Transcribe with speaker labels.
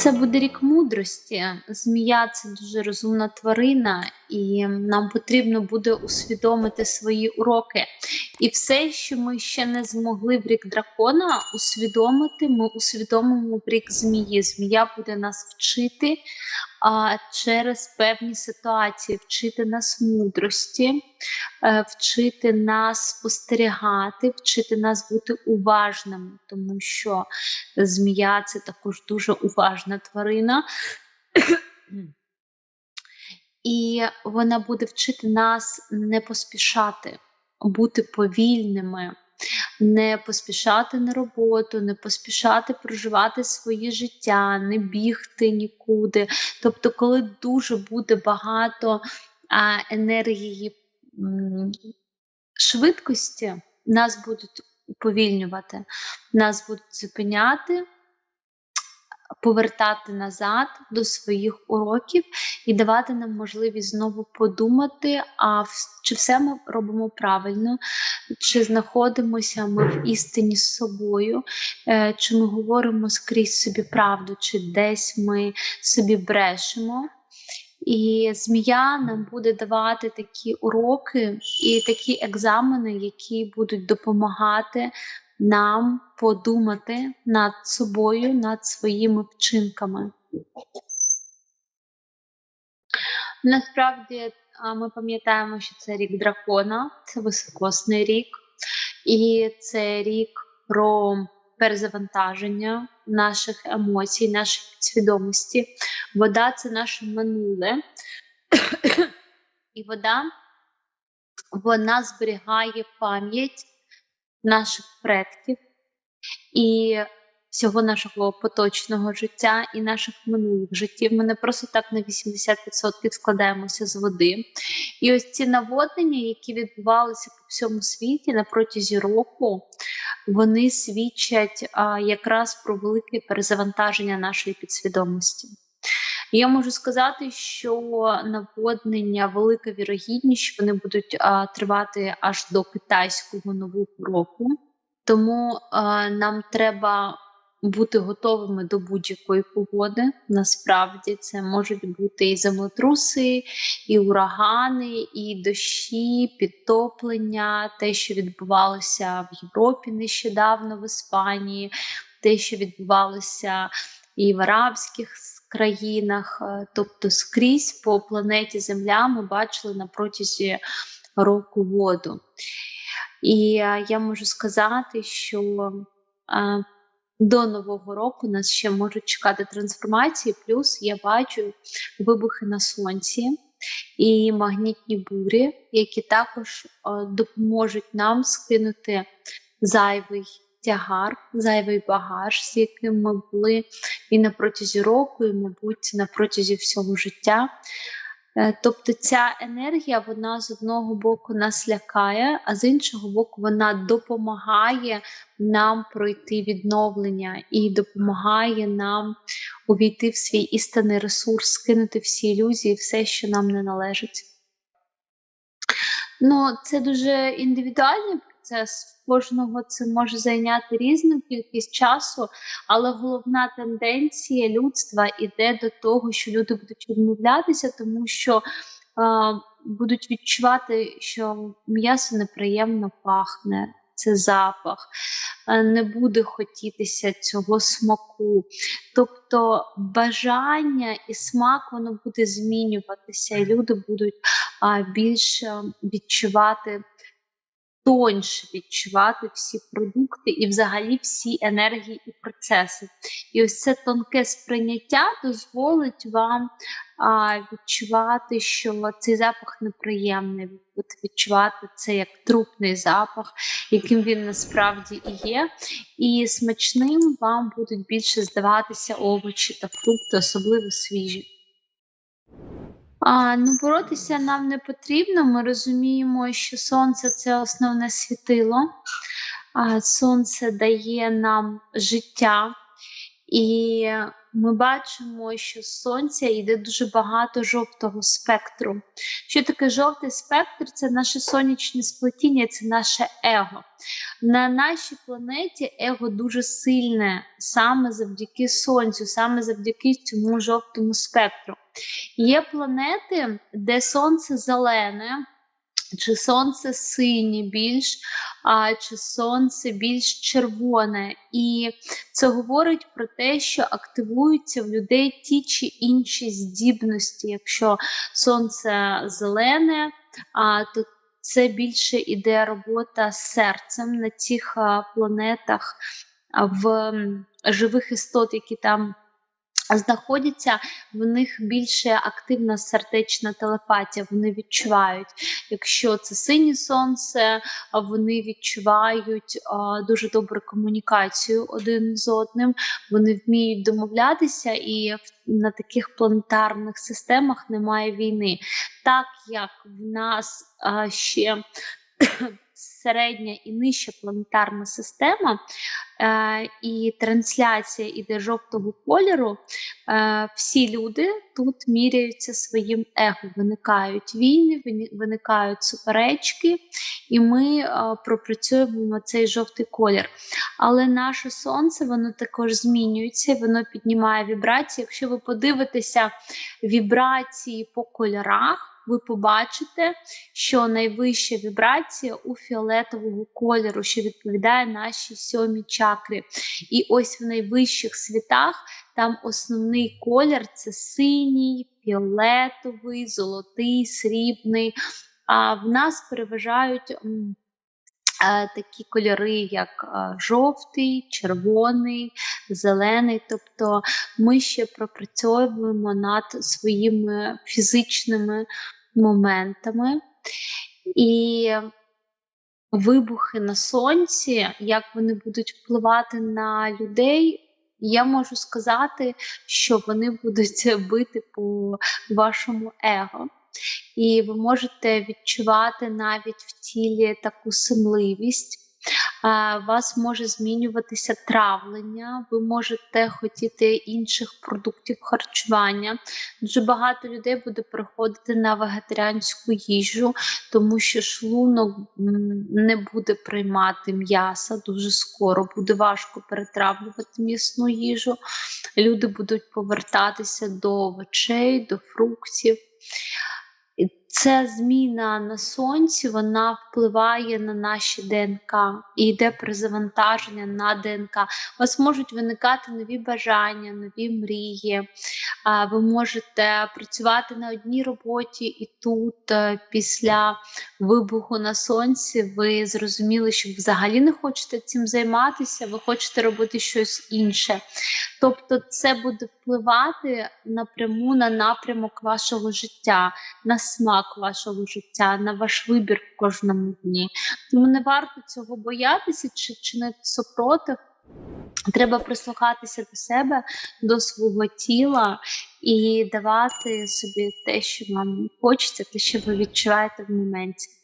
Speaker 1: Це буде рік мудрості. Змія це дуже розумна тварина, і нам потрібно буде усвідомити свої уроки. І все, що ми ще не змогли в рік дракона усвідомити, ми усвідомимо в рік змії. Змія буде нас вчити а, через певні ситуації, вчити нас мудрості, е, вчити нас спостерігати, вчити нас бути уважними, тому що змія це також дуже уважна тварина. І вона буде вчити нас не поспішати, бути повільними, не поспішати на роботу, не поспішати проживати своє життя, не бігти нікуди. Тобто, коли дуже буде багато а, енергії м, швидкості, нас будуть уповільнювати, нас будуть зупиняти. Повертати назад до своїх уроків і давати нам можливість знову подумати, а чи все ми робимо правильно, чи знаходимося ми в істині з собою, е, чи ми говоримо скрізь собі правду, чи десь ми собі брешемо. І змія нам буде давати такі уроки і такі екзамени, які будуть допомагати нам подумати над собою, над своїми вчинками. Насправді ми пам'ятаємо, що це рік дракона, це високосний рік, і це рік про перезавантаження наших емоцій, нашої підсвідомості. Вода це наше минуле, і вода вона зберігає пам'ять наших предків і всього нашого поточного життя і наших минулих життів. Ми не просто так на 80% складаємося з води. І ось ці наводнення, які відбувалися по всьому світі на протязі року, вони свідчать а, якраз про велике перезавантаження нашої підсвідомості. Я можу сказати, що наводнення велика вірогідність, що вони будуть а, тривати аж до китайського нового року, тому а, нам треба бути готовими до будь-якої погоди. Насправді це можуть бути і землетруси, і урагани, і дощі, підтоплення, те, що відбувалося в Європі нещодавно в Іспанії, те, що відбувалося і в арабських країнах, е, тобто скрізь по планеті Земля ми бачили на протязі року воду. І е, я можу сказати, що е, до Нового року нас ще можуть чекати трансформації, плюс я бачу вибухи на сонці і магнітні бурі, які також допоможуть нам скинути зайвий тягар, зайвий багаж, з яким ми були і на протязі року, і, мабуть, на протязі всього життя. Е, тобто ця енергія, вона з одного боку нас лякає, а з іншого боку, вона допомагає нам пройти відновлення і допомагає нам увійти в свій істинний ресурс, скинути всі ілюзії, все, що нам не належить. Ну, це дуже індивідуальний процес кожного це може зайняти різну кількість часу, але головна тенденція людства іде до того, що люди будуть відмовлятися, тому що будуть відчувати, що м'ясо неприємно пахне. Це запах, не буде хотітися цього смаку. Тобто бажання і смак воно буде змінюватися, і люди будуть більше відчувати тоньше відчувати всі продукти і взагалі всі енергії і процеси. І ось це тонке сприйняття дозволить вам а, відчувати, що цей запах неприємний, відчувати це як трупний запах, яким він насправді і є. І смачним вам будуть більше здаватися овочі та фрукти, особливо свіжі. А, Ну, боротися нам не потрібно. Ми розуміємо, що сонце це основне світило, а сонце дає нам життя, І ми бачимо, що з сонця йде дуже багато жовтого спектру. Що таке жовтий спектр? Це наше сонячне сплетіння, це наше его. На нашій планеті его дуже сильне саме завдяки сонцю, саме завдяки цьому жовтому спектру. Є планети, де сонце зелене. Чи сонце синє більш, а чи сонце більш червоне, і це говорить про те, що активуються в людей ті чи інші здібності. Якщо сонце зелене, а то це більше іде робота з серцем на цих планетах в живих істот, які там знаходяться, в них більше активна сердечна телепатія. Вони відчувають, якщо це синє сонце, вони відчувають а, дуже добру комунікацію один з одним. Вони вміють домовлятися, і на таких планетарних системах немає війни. Так як в нас а, ще середня і нижча планетарна система, е, і трансляція іде жовтого кольору, е, всі люди тут міряються своїм его. Виникають війни, виникають суперечки, і ми е, пропрацюємо цей жовтий колір. Але наше сонце воно також змінюється, воно піднімає вібрації. Якщо ви подивитеся вібрації по кольорах ви побачите, що найвища вібрація у фіолетового кольору, що відповідає нашій сьомій чакрі. І ось в найвищих світах там основний колір це синій, фіолетовий, золотий, срібний. А в нас переважають. Такі кольори, як жовтий, червоний, зелений. Тобто ми ще пропрацьовуємо над своїми фізичними моментами. І вибухи на сонці, як вони будуть впливати на людей, я можу сказати, що вони будуть бити по вашому его. І ви можете відчувати навіть в тілі таку симливість вас може змінюватися травлення, ви можете хотіти інших продуктів харчування. Дуже багато людей буде переходити на вегетаріанську їжу, тому що шлунок не буде приймати м'яса дуже скоро, буде важко перетравлювати м'ясну їжу. Люди будуть повертатися до овочей, до фруктів. Ця зміна на сонці вона впливає на наші ДНК і йде перезавантаження на ДНК. У вас можуть виникати нові бажання, нові мрії. Ви можете працювати на одній роботі, і тут, е, після вибуху на сонці, ви зрозуміли, що взагалі не хочете цим займатися, ви хочете робити щось інше. Тобто, це буде впливати напряму на напрямок вашого життя, на смак вашого життя, на ваш вибір в кожному дні. Тому не варто цього боятися чи чинити супротив. Треба прислухатися до себе, до свого тіла і давати собі те, що вам хочеться, те, що ви відчуваєте в моменті.